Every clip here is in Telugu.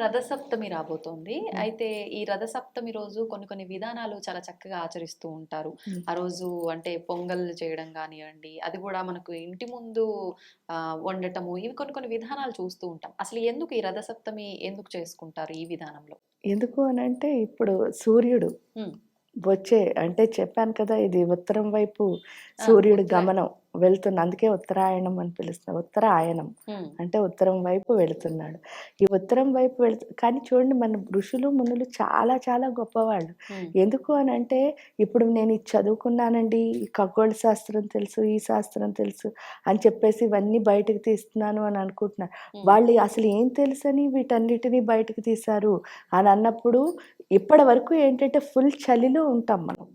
రథసప్తమి రాబోతోంది. అయితే ఈ రథసప్తమి రోజు కొన్ని కొన్ని విధానాలు చాలా చక్కగా ఆచరిస్తూ ఉంటారు. ఆ రోజు అంటే పొంగల్ చేయడం కానివ్వండి అది కూడా మనకు ఇంటి ముందు ఆ, వండటము ఇవి కొన్ని కొన్ని విధానాలు చూస్తూ ఉంటాం. అసలు ఎందుకు ఈ రథసప్తమి ఎందుకు చేసుకుంటారు ఈ విధానంలో? ఎందుకు అని అంటే ఇప్పుడు సూర్యుడు వచ్చే అంటే చెప్పాను కదా ఇది ఉత్తరం వైపు సూర్యుడు. గమనం. వెళ్తున్న అందుకే ఉత్తరాయణం అని పిలుస్తాం ఉత్తరాయణం అంటే ఉత్తరం వైపు వెళుతున్నాడు. ఈ ఉత్తరం వైపు వెళుతు కానీ చూడండి మన ఋషులు మునులు చాలా చాలా గొప్పవాళ్ళు. ఎందుకు అని అంటే ఇప్పుడు నేను ఇది చదువుకున్నానండి ఈ ఖగోళ శాస్త్రం తెలుసు ఈ శాస్త్రం తెలుసు అని చెప్పేసి ఇవన్నీ బయటకు తీస్తున్నాను అని అనుకుంటున్నారు. ఉమ్, వాళ్ళు అసలు ఏం తెలుసని వీటన్నిటిని బయటకు తీశారు అని అన్నప్పుడు ఇప్పటి వరకు ఏంటంటే ఫుల్ చలిలో ఉంటాం మనం.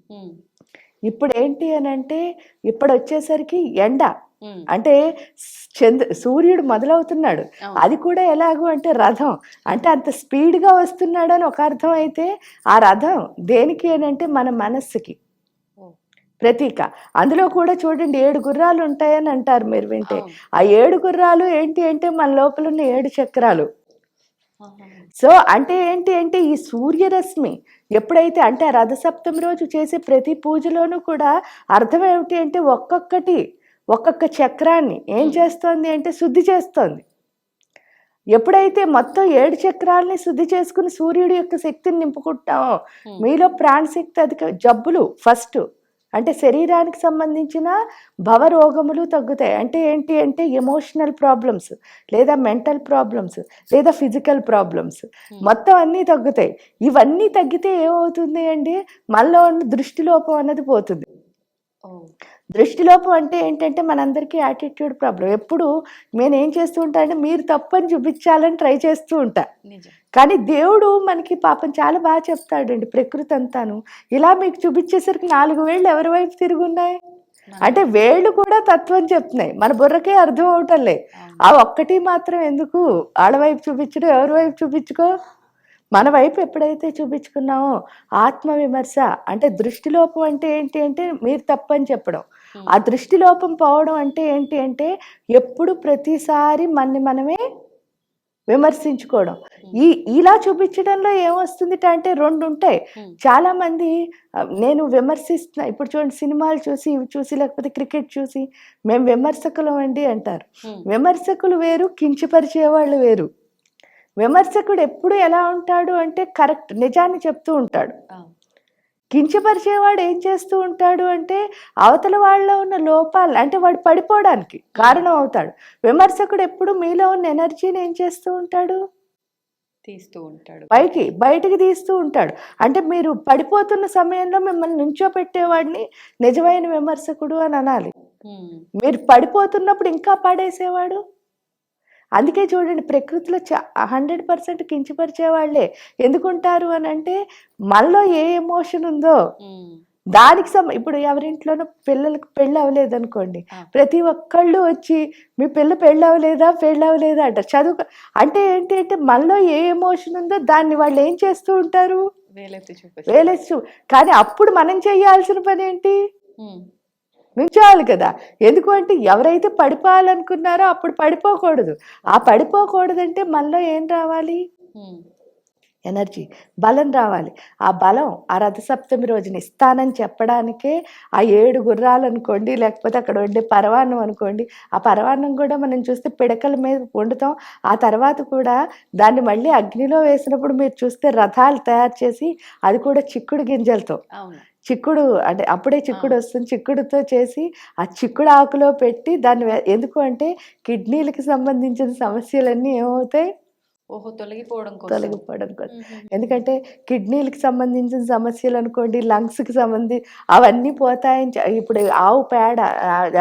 ఇప్పుడు ఏంటి అని అంటే ఇప్పుడు వచ్చేసరికి ఎండ అంటే చంద్ర సూర్యుడు మొదలవుతున్నాడు. అది కూడా ఎలాగో అంటే రథం. అంటే అంత స్పీడ్గా వస్తున్నాడు అని ఒక అర్థం అయితే ఆ రథం దేనికి అని అంటే మన మనస్సుకి. ప్రతీక. అందులో కూడా చూడండి ఏడు గుర్రాలు ఉంటాయని అంటారు మీరు వింటే. ఆ ఏడు గుర్రాలు ఏంటి అంటే మన లోపల ఉన్న ఏడు చక్రాలు. సో అంటే ఏంటి అంటే ఈ సూర్యరశ్మి ఎప్పుడైతే అంటే రథసప్తమి రోజు చేసే ప్రతి పూజలోనూ కూడా అర్థం ఏమిటి అంటే ఒక్కొక్కటి ఒక్కొక్క చక్రాన్ని ఏం చేస్తోంది అంటే శుద్ధి చేస్తోంది. ఎప్పుడైతే మొత్తం ఏడు చక్రాలని శుద్ధి చేసుకుని సూర్యుడి యొక్క శక్తిని నింపుకుంటామో. మీలో ప్రాణశక్తి అధిక జబ్బులు ఫస్ట్ అంటే శరీరానికి సంబంధించిన భవరోగములు తగ్గుతాయి. అంటే ఏంటి అంటే ఎమోషనల్ ప్రాబ్లమ్స్ లేదా మెంటల్ ప్రాబ్లమ్స్ లేదా ఫిజికల్ ప్రాబ్లమ్స్. మొత్తం అన్నీ తగ్గుతాయి. ఇవన్నీ తగ్గితే ఏమవుతుంది అండి? మనలో ఉన్న దృష్టిలోపం అన్నది పోతుంది. దృష్టిలోపం అంటే ఏంటంటే మనందరికీ యాటిట్యూడ్ ప్రాబ్లం ఎప్పుడు నేను ఏం చేస్తూ ఉంటా అంటే మీరు తప్పని చూపించాలని ట్రై చేస్తూ ఉంటా. కానీ దేవుడు మనకి పాపం చాలా బాగా చెప్తాడండి ప్రకృతి అంతాను. ఇలా మీకు చూపించేసరికి నాలుగు వేళ్ళు ఎవరి వైపు తిరుగున్నాయి అంటే వేళ్ళు కూడా తత్వం చెప్తున్నాయి. మన బుర్రకే అర్థం అవటంలే. ఆ ఒక్కటి మాత్రం ఎందుకు? వాళ్ళ వైపు చూపించడం ఎవరి వైపు చూపించుకో? మన వైపు ఎప్పుడైతే చూపించుకున్నామో ఆత్మ విమర్శ అంటే దృష్టిలోపం అంటే ఏంటి అంటే మీరు తప్పని చెప్పడం. Hmm. ఆ దృష్టిలోపం పోవడం అంటే ఏంటి అంటే ఎప్పుడు ప్రతిసారి మనని మనమే విమర్శించుకోవడం ఈ ఇలా చూపించడంలో ఏమొస్తుంది అంటే రెండు ఉంటాయి Hmm. చాలా మంది నేను విమర్శిస్తున్నా ఇప్పుడు చూడండి సినిమాలు చూసి ఇవి చూసి లేకపోతే క్రికెట్ చూసి మేము విమర్శకులం అండి అంటారు ఉమ్, విమర్శకులు వేరు కించపరిచే వాళ్ళు వేరు విమర్శకుడు ఎప్పుడు ఎలా ఉంటాడు అంటే కరెక్ట్ నిజాన్ని చెప్తూ ఉంటాడు. కించపరిచేవాడు ఏం చేస్తూ ఉంటాడు అంటే అవతల వాళ్ళలో ఉన్న లోపాలు అంటే వాడు పడిపోవడానికి కారణం అవుతాడు. విమర్శకుడు ఎప్పుడు మీలో ఉన్న ఎనర్జీని ఏం చేస్తూ ఉంటాడు? తీస్తూ ఉంటాడు. పైకి బయటికి తీస్తూ ఉంటాడు. అంటే మీరు పడిపోతున్న సమయంలో మిమ్మల్ని నుంచోపెట్టేవాడిని నిజమైన విమర్శకుడు అని అనాలి. మీరు పడిపోతున్నప్పుడు ఇంకా పడేసేవాడు? అందుకే చూడండి ప్రకృతిలో చా హండ్రెడ్ పర్సెంట్ కించపరిచే వాళ్ళే. ఎందుకుంటారు అని అంటే మనలో ఏ ఎమోషన్ ఉందో దానికి సమ ఇప్పుడు ఎవరింట్లోనూ పిల్లలకు పెళ్ళి అవ్వలేదు అనుకోండి. ప్రతి ఒక్కళ్ళు వచ్చి మీ పిల్ల పెళ్ళి అవ్వలేదా? పెళ్ళి అవ్వలేదా? అంటారు చదువు అంటే ఏంటి అంటే మనలో ఏ ఎమోషన్ ఉందో దాన్ని వాళ్ళు ఏం చేస్తూ ఉంటారు? వేలెత్తి వేలేస్తూ కానీ అప్పుడు మనం చేయాల్సిన పని ఏంటి? నుంచోవాలి కదా. ఎందుకు అంటే ఎవరైతే పడిపోవాలనుకున్నారో అప్పుడు పడిపోకూడదు. ఆ పడిపోకూడదంటే మనలో ఏం రావాలి? ఎనర్జీ బలం రావాలి. ఆ బలం ఆ రథసప్తమి రోజున ఇస్తానని చెప్పడానికే ఆ ఏడు గుర్రాలు అనుకోండి లేకపోతే అక్కడ వండే పరవాన్నం అనుకోండి ఆ పరవాన్నం కూడా మనం చూస్తే పిడకల మీద వండుతాం. ఆ తర్వాత కూడా దాన్ని మళ్ళీ అగ్నిలో వేసినప్పుడు మీరు చూస్తే రథాలు తయారు చేసి అది కూడా చిక్కుడు గింజలతో. చిక్కుడు అంటే అప్పుడే చిక్కుడు వస్తుంది. చిక్కుడుతో చేసి ఆ చిక్కుడు ఆకులో పెట్టి దాన్ని ఎందుకు అంటే కిడ్నీలకి సంబంధించిన సమస్యలన్నీ ఏమవుతాయి? ఓహో తొలగిపోవడం కోసం. తొలగిపోవడం కోసం. ఎందుకంటే కిడ్నీలకి సంబంధించిన సమస్యలు అనుకోండి లంగ్స్కి సంబంధి అవన్నీ పోతాయని ఇప్పుడు ఆవు పేడ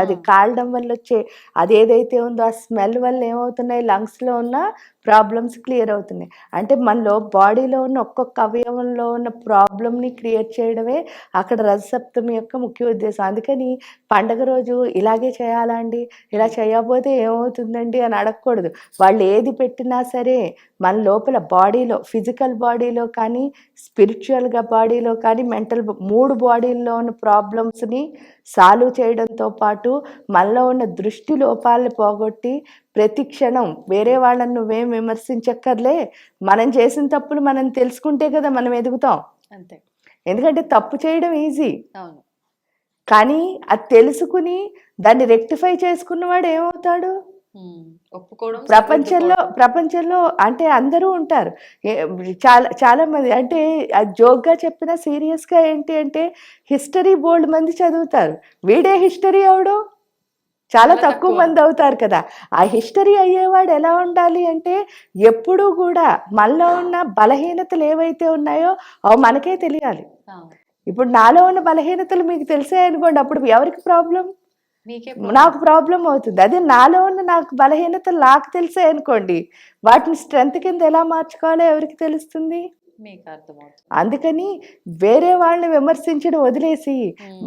అది. కాలడం వల్ల వచ్చే అది ఏదైతే ఉందో ఆ స్మెల్ వల్ల ఏమవుతున్నాయి? లంగ్స్లో ఉన్న ప్రాబ్లమ్స్ క్లియర్ అవుతున్నాయి. అంటే మనలో బాడీలో ఉన్న ఒక్కొక్క అవయవంలో ఉన్న ప్రాబ్లమ్ని క్రియేట్ చేయడమే అక్కడ రథసప్తమి యొక్క ముఖ్య ఉద్దేశం. అందుకని పండగ రోజు ఇలాగే చేయాలా అండి? ఇలా చేయకపోతే ఏమవుతుందండి అని అడగకూడదు. వాళ్ళు ఏది పెట్టినా సరే మన లోపల బాడీలో ఫిజికల్ బాడీలో కానీ స్పిరిచువల్గా బాడీలో కానీ మెంటల్ మూడు బాడీల్లో ఉన్న ప్రాబ్లమ్స్ని సాల్వ్ చేయడంతో పాటు మనలో ఉన్న దృష్టి లోపాలని పోగొట్టి ప్రతి క్షణం వేరే వాళ్ళని నువ్వేం విమర్శించక్కర్లే. మనం చేసిన తప్పులు మనం తెలుసుకుంటే కదా మనం ఎదుగుతాం. అంతే. ఎందుకంటే తప్పు చేయడం ఈజీ. అవును. కానీ అది తెలుసుకుని దాన్ని రెక్టిఫై చేసుకున్నవాడు ఏమవుతాడు? ఒప్పుకోవడం ప్రపంచంలో ప్రపంచంలో అంటే అందరూ ఉంటారు. చాలా చాలా మంది అంటే జోక్గా చెప్పిన సీరియస్గా ఏంటి అంటే హిస్టరీ బోల్డ్ మంది చదువుతారు. వీడే హిస్టరీ అవడం చాలా తక్కువ. మంది అవుతారు కదా. ఆ హిస్టరీ అయ్యేవాడు ఎలా ఉండాలి అంటే ఎప్పుడూ కూడా మనలో ఉన్న బలహీనతలు ఏవైతే ఉన్నాయో అవి మనకే తెలియాలి. ఇప్పుడు నాలో ఉన్న బలహీనతలు మీకు తెలిసాయి అనుకోండి అప్పుడు ఎవరికి ప్రాబ్లం నాకు ప్రాబ్లం అవుతుంది. అదే నాలో ఉన్న నాకు బలహీనతలు నాకు తెలిసాయి అనుకోండి వాటిని స్ట్రెంత్ కింద ఎలా మార్చుకోవాలో ఎవరికి తెలుస్తుంది? మీకు అర్థమవుతుంది. అందుకని వేరే వాళ్ళని విమర్శించడం వదిలేసి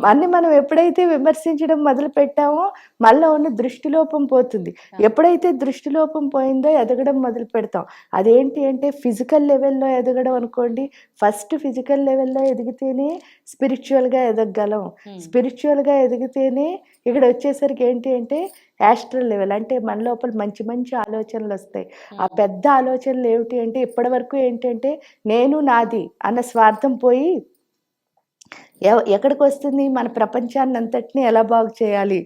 మన్ని మనం ఎప్పుడైతే విమర్శించడం మొదలు పెట్టామో మనలో ఉన్న దృష్టిలోపం పోతుంది. ఎప్పుడైతే దృష్టిలోపం పోయిందో ఎదగడం మొదలు పెడతాం అదేంటి అంటే ఫిజికల్ లెవెల్లో ఎదగడం అనుకోండి. ఫస్ట్ ఫిజికల్ లెవెల్లో ఎదిగితేనే స్పిరిచువల్గా ఎదగగలం. ఉమ్, స్పిరిచువల్గా ఎదిగితేనే ఇక్కడ వచ్చేసరికి ఏంటి అంటే యాస్ట్రల్ లెవెల్ అంటే మన లోపల మంచి మంచి ఆలోచనలు వస్తాయి. ఆ పెద్ద ఆలోచనలు ఏమిటి అంటే ఇప్పటి వరకు ఏంటంటే నేను నాది అన్న స్వార్థం పోయి ఎక్కడికి వస్తుంది? మన ప్రపంచాన్ని అంతటిని ఎలా బాగు చేయాలి?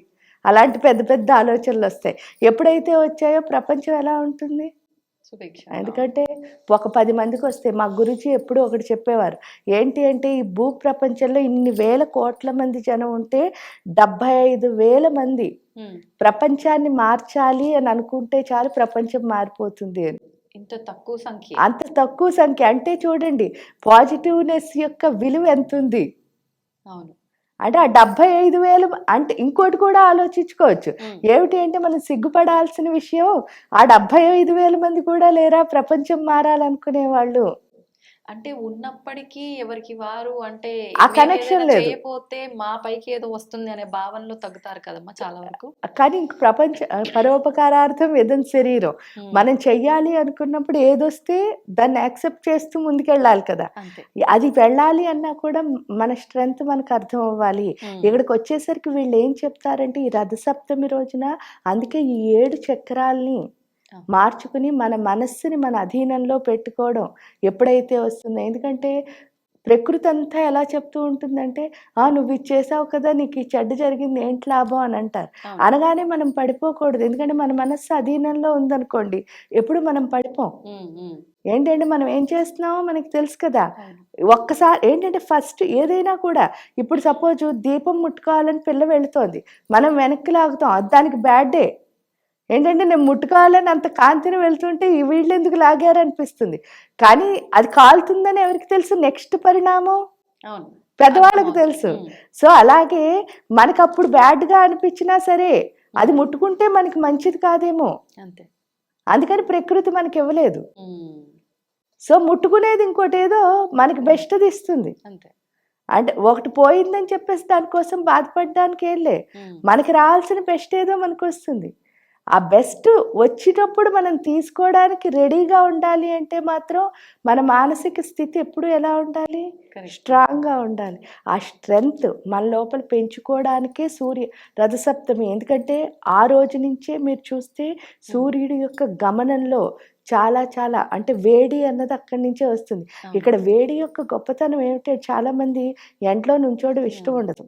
అలాంటి పెద్ద పెద్ద ఆలోచనలు వస్తాయి. ఎప్పుడైతే వచ్చాయో ప్రపంచం ఎలా ఉంటుంది? ఎందుకంటే ఒక పది మందికి వస్తే మా గురుజీ ఎప్పుడూ ఒకటి చెప్పేవారు ఏంటి అంటే ఈ భూ ప్రపంచంలో ఇన్ని వేల కోట్ల మంది జనం ఉంటే డెబ్భై ఐదు వేల మంది ప్రపంచాన్ని మార్చాలి అని అనుకుంటే చాలు ప్రపంచం మారిపోతుంది అని. ఇంత తక్కువ సంఖ్య. అంత తక్కువ సంఖ్య. అంటే చూడండి పాజిటివ్నెస్ యొక్క విలువ ఎంత ఉంది అవును. అంటే ఆ డెబ్భై ఐదు వేలు అంటే ఇంకోటి కూడా ఆలోచించుకోవచ్చు. ఏమిటి అంటే మనం సిగ్గుపడాల్సిన విషయం ఆ డెబ్భై ఐదు వేల మంది కూడా లేరా? ప్రపంచం మారాలనుకునే వాళ్ళు అంటే ఉన్నప్పటికీ ఎవరికి వారు అంటే ఆ ఏదైనా లేదు. చేయకపోతే మా పైకి ఏదో వస్తుంది అనే భావనలో తగ్గుతారు కదమ్మా చాలా వరకు. కానీ ఇంక ప్రపంచ పరోపకారార్థం ఏదైనా శరీరం. మనం చెయ్యాలి అనుకున్నప్పుడు ఏదొస్తే దాన్ని యాక్సెప్ట్ చేస్తూ ముందుకెళ్ళాలి కదా. అది వెళ్ళాలి అన్నా కూడా మన స్ట్రెంగ్త్ మనకు అర్థం అవ్వాలి. ఇక్కడికి వచ్చేసరికి వీళ్ళు ఏం చెప్తారంటే ఈ రథసప్తమి రోజున అందుకే ఈ ఏడు చక్రాల్ని. మార్చుకుని మన మనస్సుని మన అధీనంలో పెట్టుకోవడం ఎప్పుడైతే వస్తుందో. ఎందుకంటే ప్రకృతి అంతా ఎలా చెప్తూ ఉంటుందంటే ఆ నువ్వు ఇది చేసావు కదా నీకు ఈ చెడ్డ జరిగింది ఏంటి లాభం? అని అంటారు. అనగానే మనం పడిపోకూడదు. ఎందుకంటే మన మనస్సు అధీనంలో ఉందనుకోండి ఎప్పుడు మనం పడిపోం. ఏంటంటే మనం ఏం చేస్తున్నామో మనకి తెలుసు కదా. ఒక్కసారి ఏంటంటే ఫస్ట్ ఏదైనా కూడా ఇప్పుడు సపోజ్ దీపం ముట్టుకోవాలని పిల్ల వెళుతోంది. మనం వెనక్కి లాగుతాం. దానికి బ్యాడ్ డే. ఏంటంటే నేను ముట్టుకోవాలని అంత కాంతిని వెళ్తుంటే ఈ వీళ్ళు ఎందుకు లాగారు అనిపిస్తుంది కానీ అది కాలుతుందని ఎవరికి తెలుసు? నెక్స్ట్ పరిణామం అవును. పెద్దవాళ్ళకి అర్థమవుతుంది. తెలుసు. సో అలాగే మనకు అప్పుడు బ్యాడ్గా అనిపించినా సరే అది ముట్టుకుంటే మనకి మంచిది కాదేమో. అంతే. అందుకని ప్రకృతి మనకి ఇవ్వలేదు. సో ముట్టుకునేది ఇంకోటి ఏదో మనకి బెస్ట్ ఇస్తుంది. అంతే. అంటే ఒకటి పోయిందని చెప్పేసి దానికోసం బాధపడడానికి ఉమ్, మనకి రావాల్సిన బెస్ట్ ఏదో మనకు వస్తుంది ఆ బెస్ట్ వచ్చినప్పుడు మనం తీసుకోవడానికి రెడీగా ఉండాలి అంటే మాత్రం మన మానసిక స్థితి ఎప్పుడు ఎలా ఉండాలి. స్ట్రాంగ్గా ఉండాలి. ఆ స్ట్రెంగ్త్ మన లోపల పెంచుకోవడానికే సూర్య రథసప్తమి. ఎందుకంటే ఆ రోజు నుంచే మీరు చూస్తే సూర్యుడి యొక్క గమనంలో చాలా చాలా అంటే వేడి అన్నది అక్కడి నుంచే వస్తుంది. ఇక్కడ వేడి యొక్క గొప్పతనం ఏమిటంటే చాలా మంది ఎండలో నుంచోవడం ఇష్టం ఉండదు.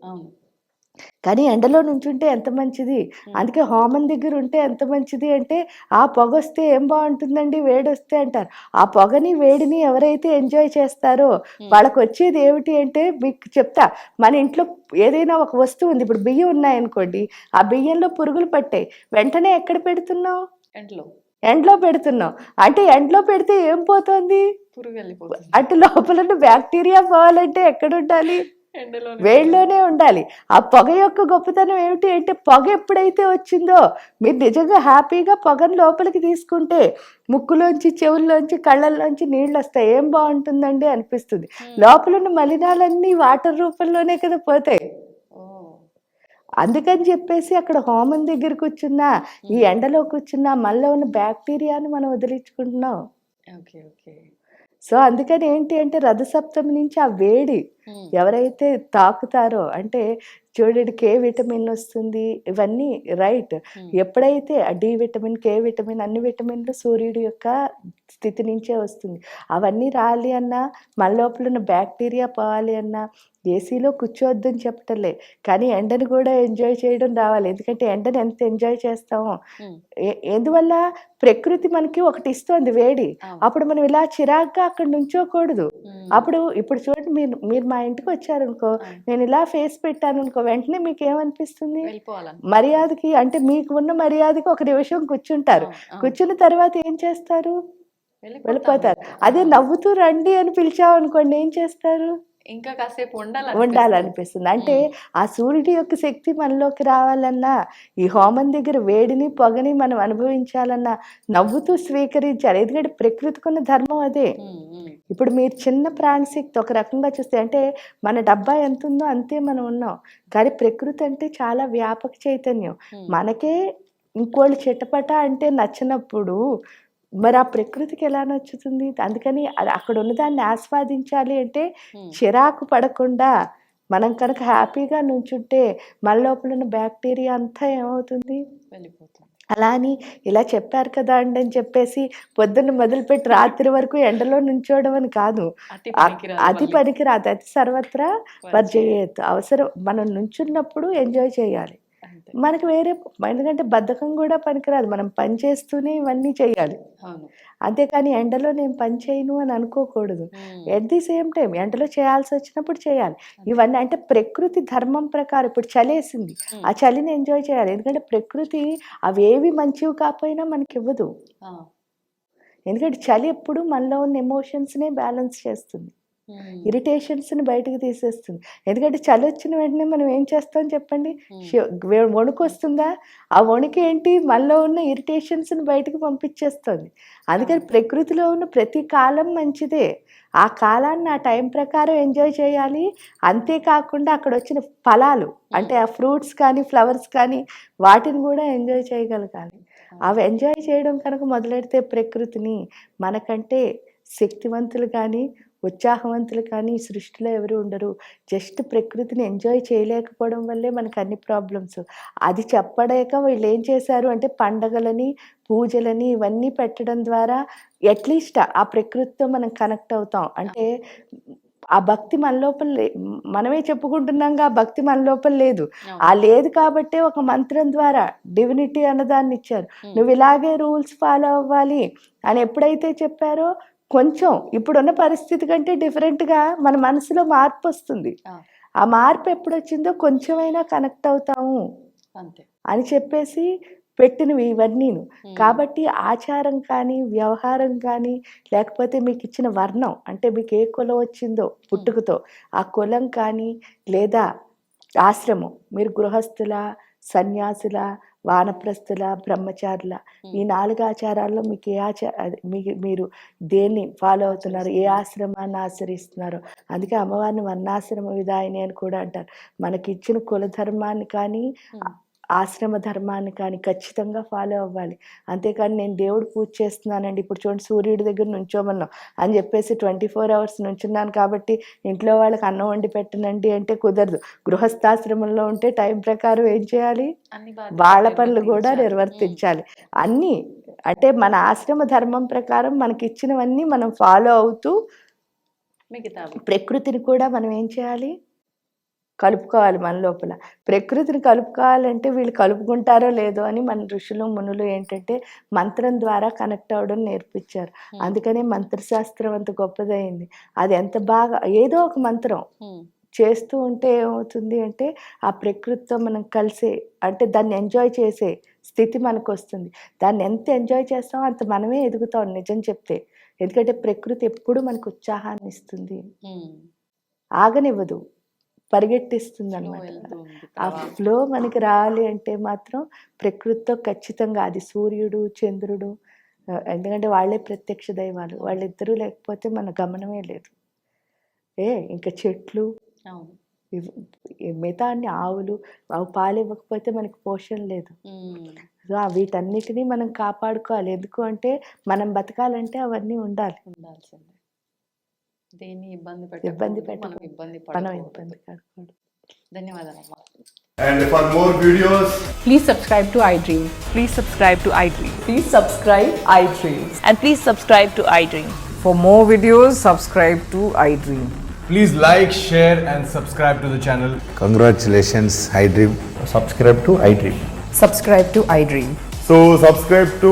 కానీ ఎండలో నుంచుంటే ఎంత మంచిది? అందుకే హోమం దగ్గర ఉంటే ఎంత మంచిది అంటే ఆ పొగ వస్తే ఏం బాగుంటుందండి? వేడి వస్తే అంటారు. ఆ పొగని వేడిని ఎవరైతే ఎంజాయ్ చేస్తారో వాళ్ళకి వచ్చేది ఏమిటి అంటే మీకు చెప్తా మన ఇంట్లో ఏదైనా ఒక వస్తువు ఉంది. ఇప్పుడు బియ్యం ఉన్నాయనుకోండి ఆ బియ్యంలో పురుగులు పట్టాయి. వెంటనే ఎక్కడ పెడుతున్నాం ఎండ్లో. ఎండలో పెడుతున్నాం అంటే ఎండలో పెడితే ఏం పోతుంది? అంటే లోపల బ్యాక్టీరియా పోవాలంటే ఎక్కడ ఉండాలి? వేడిలోనే ఉండాలి. ఆ పొగ యొక్క గొప్పతనం ఏమిటి అంటే పొగ ఎప్పుడైతే వచ్చిందో మీరు నిజంగా హ్యాపీగా పొగను లోపలికి తీసుకుంటే ముక్కులోంచి చెవుల్లోంచి కళ్ళల్లోంచి నీళ్ళు వస్తాయి. ఏం బాగుంటుందండి అనిపిస్తుంది. లోపల ఉన్న మలినాలన్నీ వాటర్ రూపంలోనే కదా పోతాయి. అందుకని చెప్పేసి అక్కడ హోమం దగ్గర కూర్చున్నా ఈ ఎండలో కూర్చున్నా మనలో ఉన్న బ్యాక్టీరియాని మనం వదిలించుకుంటున్నాం. Okay okay. సో అందుకని ఏంటి అంటే రథసప్తమి నుంచి ఆ వేడి ఎవరైతే తాకుతారో అంటే చూడండి కే విటమిన్ వస్తుంది ఇవన్నీ రైట్. ఎప్పుడైతే డి విటమిన్ కే విటమిన్ అన్ని విటమిన్లు సూర్యుడి యొక్క స్థితి నుంచే వస్తుంది. అవన్నీ రాలి అన్నా మన లోపల ఉన్న బ్యాక్టీరియా పోవాలి అన్నా ఏసీలో కూర్చోవద్దని చెప్పటలే. కానీ ఎండను కూడా ఎంజాయ్ చేయడం రావాలి. ఎందుకంటే ఎండను ఎంత ఎంజాయ్ చేస్తామో. ఎందువల్ల? ప్రకృతి మనకి ఒకటి ఇస్తోంది వేడి. అప్పుడు మనం ఇలా చిరాగ్గా అక్కడ నుంచోకూడదు. అప్పుడు ఇప్పుడు చూడండి మీరు మీరు మా ఇంటికి వచ్చారనుకో. నేను ఇలా ఫేస్ పెట్టాను అనుకో వెంటనే మీకు ఏమనిపిస్తుంది మర్యాదకి అంటే మీకు ఉన్న మర్యాదకి ఒక నిమిషం కూర్చుంటారు. కూర్చున్న తర్వాత ఏం చేస్తారు. వెళ్ళిపోతారు అదే నవ్వుతూ రండి అని పిలిచామనుకోండి ఏం చేస్తారు ఇంకా కాసేపు ఉండాలి ఉండాలనిపిస్తుంది. అంటే ఆ సూర్యుడి యొక్క శక్తి మనలోకి రావాలన్నా ఈ హోమం దగ్గర వేడిని పొగని మనం అనుభవించాలన్నా నవ్వుతూ స్వీకరించాలి. ఎందుకంటే ప్రకృతికున్న ధర్మం అదే. ఇప్పుడు మీరు చిన్న ప్రాణశక్తి ఒక రకంగా చూస్తే అంటే మన డబ్బా ఎంత ఉందో అంతే మనం ఉన్నాం. కానీ ప్రకృతి అంటే చాలా వ్యాపక చైతన్యం. మనకే ఇంకోళ్ళు చిట్టపట అంటే నచ్చినప్పుడు మరి ఆ ప్రకృతికి ఎలా నచ్చుతుంది? అందుకని అది అక్కడ ఉన్నదాన్ని ఆస్వాదించాలి అంటే చిరాకు పడకుండా మనం కనుక హ్యాపీగా నుంచుంటే మన లోపల ఉన్న బ్యాక్టీరియా అంతా ఏమవుతుంది? వెళ్ళిపోతుంది. అలా అని ఇలా చెప్పారు కదా అండి అని చెప్పేసి పొద్దున్న మొదలుపెట్టి రాత్రి వరకు ఎండలో నుంచోవడం అని కాదు. ఆ- పనికిరాదు అతి సర్వత్రా వర్జయ్యేది అవసరం మనం నుంచున్నప్పుడు ఎంజాయ్ చేయాలి. మనకి వేరే ఎందుకంటే బద్ధకం కూడా పనికిరాదు. మనం పని చేస్తూనే ఇవన్నీ చేయాలి. అంతేకాని ఎండలో నేను పని చేయను అని అనుకోకూడదు. ఎట్ ది సేమ్ టైం ఎండలో చేయాల్సి వచ్చినప్పుడు చేయాలి. ఇవన్నీ అంటే ప్రకృతి ధర్మం ప్రకారం ఇప్పుడు చలేసింది. ఆ చలిని ఎంజాయ్ చేయాలి. ఎందుకంటే ప్రకృతి అవేవి మంచివి కాకపోయినా మనకి ఇవ్వదు ఎందుకంటే చలి ఎప్పుడు మనలో ఉన్న ఎమోషన్స్నే బ్యాలెన్స్ చేస్తుంది. ఇరిటేషన్స్ని బయటకు తీసేస్తుంది. ఎందుకంటే చలి వచ్చిన వెంటనే మనం ఏం చేస్తాం చెప్పండి? వణుకు వస్తుందా ఆ వణుకు ఏంటి? మనలో ఉన్న ఇరిటేషన్స్ని బయటకు పంపించేస్తుంది. అందుకని ప్రకృతిలో ఉన్న ప్రతి కాలం మంచిదే. ఆ కాలాన్ని ఆ టైం ప్రకారం ఎంజాయ్ చేయాలి. అంతేకాకుండా అక్కడ వచ్చిన ఫలాలు అంటే ఆ ఫ్రూట్స్ కానీ ఫ్లవర్స్ కానీ వాటిని కూడా ఎంజాయ్ చేయగలగాలి. అవి ఎంజాయ్ చేయడం కనుక మొదలెడితే ప్రకృతిని మనకంటే శక్తివంతులు కానీ ఉత్సాహవంతులు కానీ ఈ సృష్టిలో ఎవరు ఉండరు. జస్ట్ ప్రకృతిని ఎంజాయ్ చేయలేకపోవడం వల్లే మనకు అన్ని ప్రాబ్లమ్స్. అది చెప్పలేక వీళ్ళు ఏం చేశారు అంటే పండగలని పూజలని ఇవన్నీ పెట్టడం ద్వారా అట్లీస్ట్ ఆ ప్రకృతితో మనం కనెక్ట్ అవుతాం. అంటే ఆ భక్తి మన లోపల మనమే చెప్పుకుంటున్నాగా ఆ భక్తి మన లోపల లేదు. ఆ లేదు కాబట్టే ఒక మంత్రం ద్వారా డివినిటీ అన్నదాన్ని ఇచ్చారు. నువ్వు ఇలాగే రూల్స్ ఫాలో అవ్వాలి అని ఎప్పుడైతే చెప్పారో కొంచెం ఇప్పుడున్న పరిస్థితి కంటే డిఫరెంట్గా మన మనసులో మార్పు వస్తుంది. ఆ. మార్పు ఎప్పుడు వచ్చిందో కొంచెమైనా కనెక్ట్ అవుతాము అంతే. అని చెప్పేసి పెట్టినవి ఇవన్నీను. ఉమ్, కాబట్టి ఆచారం కానీ వ్యవహారం కానీ లేకపోతే మీకు ఇచ్చిన వర్ణం అంటే మీకు ఏ కులం వచ్చిందో పుట్టుకతో ఆ కులం కానీ లేదా ఆశ్రమం మీరు గృహస్థుల సన్యాసుల వానప్రస్థుల బ్రహ్మచారుల. ఈ నాలుగు ఆచారాల్లో మీకు ఏ ఆచార మీరు దేన్ని ఫాలో అవుతున్నారు? ఏ ఆశ్రమాన్ని ఆచరిస్తున్నారు అందుకే అమ్మవారిని వర్ణాశ్రమ విధాయిని అని కూడా అంటారు. మనకి ఇచ్చిన కుల ధర్మాన్ని కానీ ఆశ్రమ ధర్మాన్ని కానీ ఖచ్చితంగా ఫాలో అవ్వాలి. అంతేకాని నేను దేవుడు పూజ చేస్తున్నానండి. ఇప్పుడు చూడండి సూర్యుడి దగ్గర నుంచోమన్నాం అని చెప్పేసి ట్వంటీ ఫోర్ అవర్స్ నుంచున్నాను కాబట్టి ఇంట్లో వాళ్ళకి అన్నం వండి పెట్టనండి అంటే కుదరదు. గృహస్థాశ్రమంలో ఉంటే టైం ప్రకారం ఏం చేయాలి? వాళ్ళ పనులు కూడా నిర్వర్తించాలి. అన్నీ అంటే మన ఆశ్రమ ధర్మం ప్రకారం మనకి ఇచ్చినవన్నీ మనం ఫాలో అవుతూ ఉమ్, మిగతావి. ప్రకృతిని కూడా మనం ఏం చేయాలి? కలుపుకోవాలి మన లోపల. ప్రకృతిని కలుపుకోవాలంటే వీళ్ళు కలుపుకుంటారో లేదో అని మన ఋషులు మునులు ఏంటంటే మంత్రం ద్వారా కనెక్ట్ అవ్వడం నేర్పించారు. అందుకనే మంత్రశాస్త్రం అంత గొప్పదైంది. అది ఎంత బాగా ఏదో ఒక మంత్రం చేస్తూ ఉంటే ఏమవుతుంది అంటే ఆ ప్రకృతితో మనం కలిసే అంటే దాన్ని ఎంజాయ్ చేసే స్థితి మనకు వస్తుంది దాన్ని ఎంత ఎంజాయ్ చేస్తామో అంత మనమే ఎదుగుతాం నిజం చెప్తే. ఎందుకంటే ప్రకృతి ఎప్పుడు మనకు ఉత్సాహాన్ని ఇస్తుంది. ఆగనివ్వదు. పరిగెట్టిస్తుంది అనమాట ఆ. ఫ్లో మనకి రావాలి అంటే మాత్రం ప్రకృతితో ఖచ్చితంగా అది సూర్యుడు చంద్రుడు ఎందుకంటే వాళ్ళే ప్రత్యక్ష దైవాలు. వాళ్ళిద్దరూ లేకపోతే మన గమనమే లేదు. ఏ ఇంకా చెట్లు మిగతా అన్ని ఆవులు అవి పాలు ఇవ్వకపోతే మనకి పోషణ లేదు. సో వీటన్నిటినీ మనం కాపాడుకోవాలి. ఎందుకు అంటే మనం బతకాలంటే అవన్నీ ఉండాలి. ఉండాల్సిందే. దేన్ని ఇబ్బంది ఇబ్బంది మనం. ఇబ్బంది మనం. ఇబ్బంది పడకూడదు ధన్యవాదాలమ్మా And for more videos, Please subscribe to iDream. Please subscribe to iDream. Please subscribe iDream. And please subscribe to iDream. For more videos, subscribe to iDream. please like, share, and subscribe to the channel. Congratulations, iDream. subscribe to iDream. Subscribe to iDream. So, subscribe to